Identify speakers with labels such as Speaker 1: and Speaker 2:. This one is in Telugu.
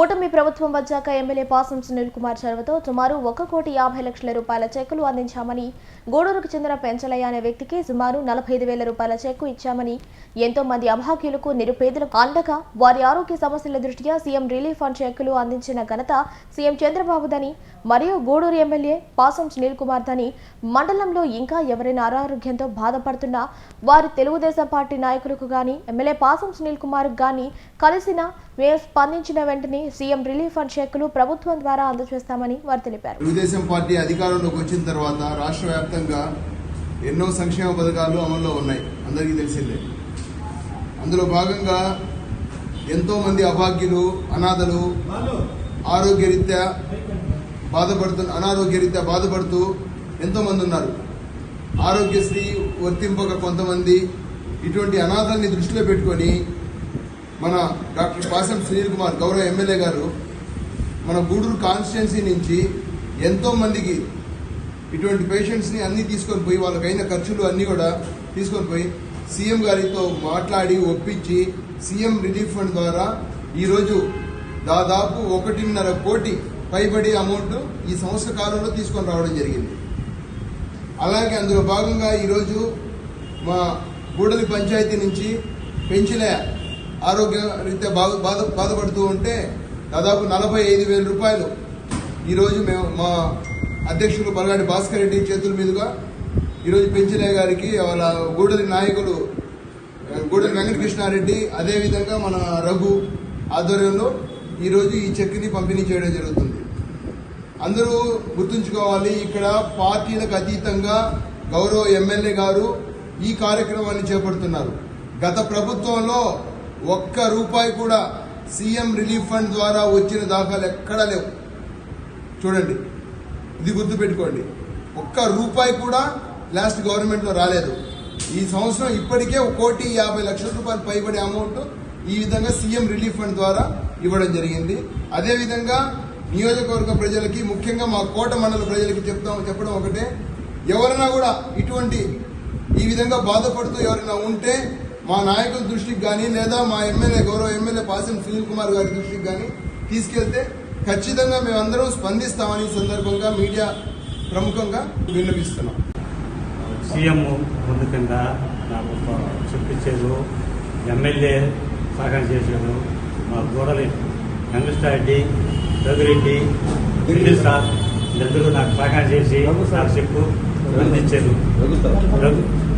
Speaker 1: కూటమి ప్రభుత్వం వచ్చాక ఎమ్మెల్యే పాసం సునీల్ కుమార్ చొరవతో సుమారు ఒక కోటి యాభై లక్షల రూపాయల చెక్కులు అందించామని గూడూరుకు చెందిన పెంచలయ్య అనే వ్యక్తికి సుమారు నలభై ఐదు వేల రూపాయల చెక్కు ఇచ్చామని ఎంతో మంది అభాగ్యులకు నిరుపేదలకు అండగా వారి ఆరోగ్య సమస్యల దృష్ట్యా సీఎం రిలీఫ్ ఫండ్ చెక్కులు అందించిన ఘనత సీఎం చంద్రబాబుదని మరియు గూడూరు ఎమ్మెల్యే పాసం సునీల్ కుమార్ దని మండలంలో ఇంకా ఎవరైనా అనారోగ్యంతో బాధపడుతున్నా వారి తెలుగుదేశం పార్టీ నాయకులకు గాని ఎమ్మెల్యే పాసం సునీల్ కుమార్ గాని కలిసిన మేము స్పందించిన వెంటనే సీఎం రిలీఫ్ ఫండ్ చెక్కులు ప్రభుత్వం ద్వారా అందజేస్తామని వారు తెలిపారు.
Speaker 2: తెలుగుదేశం పార్టీ అధికారంలోకి వచ్చిన తర్వాత రాష్ట్ర వ్యాప్తంగా ఎన్నో సంక్షేమ పథకాలు అమల్లో ఉన్నాయి. అందరికీ తెలిసిందే. అందులో భాగంగా ఎంతోమంది అభాగ్యులు అనాథలు ఆరోగ్యరీత్యా బాధపడుతు అనారోగ్యరీత్యా బాధపడుతూ ఎంతోమంది ఉన్నారు. ఆరోగ్యశ్రీ వర్తింపక కొంతమంది ఇటువంటి అనాథల్ని దృష్టిలో పెట్టుకొని మన డాక్టర్ పాసం సునీల్ కుమార్ గౌరవ ఎమ్మెల్యే గారు మన గూడూరు కాన్స్టిట్యున్సీ నుంచి ఎంతోమందికి ఇటువంటి పేషెంట్స్ని అన్నీ తీసుకొని పోయి వాళ్ళకైన ఖర్చులు అన్నీ కూడా తీసుకొని పోయి సీఎం గారితో మాట్లాడి ఒప్పించి సీఎం రిలీఫ్ ఫండ్ ద్వారా ఈరోజు దాదాపు ఒకటిన్నర కోటి పైబడి అమౌంట్ ఈ సంవత్సర కాలంలో తీసుకొని రావడం జరిగింది. అలాగే అందులో భాగంగా ఈరోజు మా గూడలి పంచాయతీ నుంచి పెంచిలే ఆరోగ్య రీత్యా బాధ బాధ బాధపడుతూ ఉంటే దాదాపు నలభై ఐదు వేల రూపాయలు ఈరోజు మేము మా అధ్యక్షులు బలగాడి భాస్కర్ రెడ్డి చేతుల మీదుగా ఈరోజు పెంచిలే గారికి వాళ్ళ గూడలి నాయకులు గూడలి వెంకటకృష్ణారెడ్డి అదేవిధంగా మన రఘు ఆధ్వర్యంలో ఈరోజు ఈ చెక్ని పంపిణీ చేయడం జరుగుతుంది. అందరూ గుర్తుంచుకోవాలి ఇక్కడ పార్టీలకు అతీతంగా గౌరవ ఎమ్మెల్యే గారు ఈ కార్యక్రమాన్ని చేపడుతున్నారు. గత ప్రభుత్వంలో ఒక్క రూపాయి కూడా సీఎం రిలీఫ్ ఫండ్ ద్వారా వచ్చిన దాఖలు ఎక్కడా లేవు. చూడండి ఇది గుర్తుపెట్టుకోండి. ఒక్క రూపాయి కూడా లాస్ట్ గవర్నమెంట్లో రాలేదు. ఈ సంవత్సరం ఇప్పటికే ఒక కోటి యాభై లక్షల రూపాయలు పైబడి అమౌంట్ ఈ విధంగా సీఎం రిలీఫ్ ఫండ్ ద్వారా ఇవ్వడం జరిగింది. అదేవిధంగా నియోజకవర్గ ప్రజలకి ముఖ్యంగా మా కోట మండల ప్రజలకి చెప్తాం చెప్పడం ఒకటే. ఎవరైనా కూడా ఇటువంటి ఈ విధంగా బాధపడుతూ ఎవరైనా ఉంటే మా నాయకుల దృష్టికి కానీ లేదా మా ఎమ్మెల్యే గౌరవ ఎమ్మెల్యే పాసం సునీల్ కుమార్ గారి దృష్టికి కానీ తీసుకెళ్తే ఖచ్చితంగా మేమందరం స్పందిస్తామని సందర్భంగా మీడియా ప్రముఖంగా విన్నపిస్తున్నాం
Speaker 3: సీఎం ముందు కింద నాకు చెప్పించారు ఎమ్మెల్యే సహాయం చేశారు మా గోడలి వెంకటరెడ్డి రఘురెడ్డి సార్ వీళ్ళందరూ నాకు సహాయం చేసి నాకు చెప్పు. అందించారు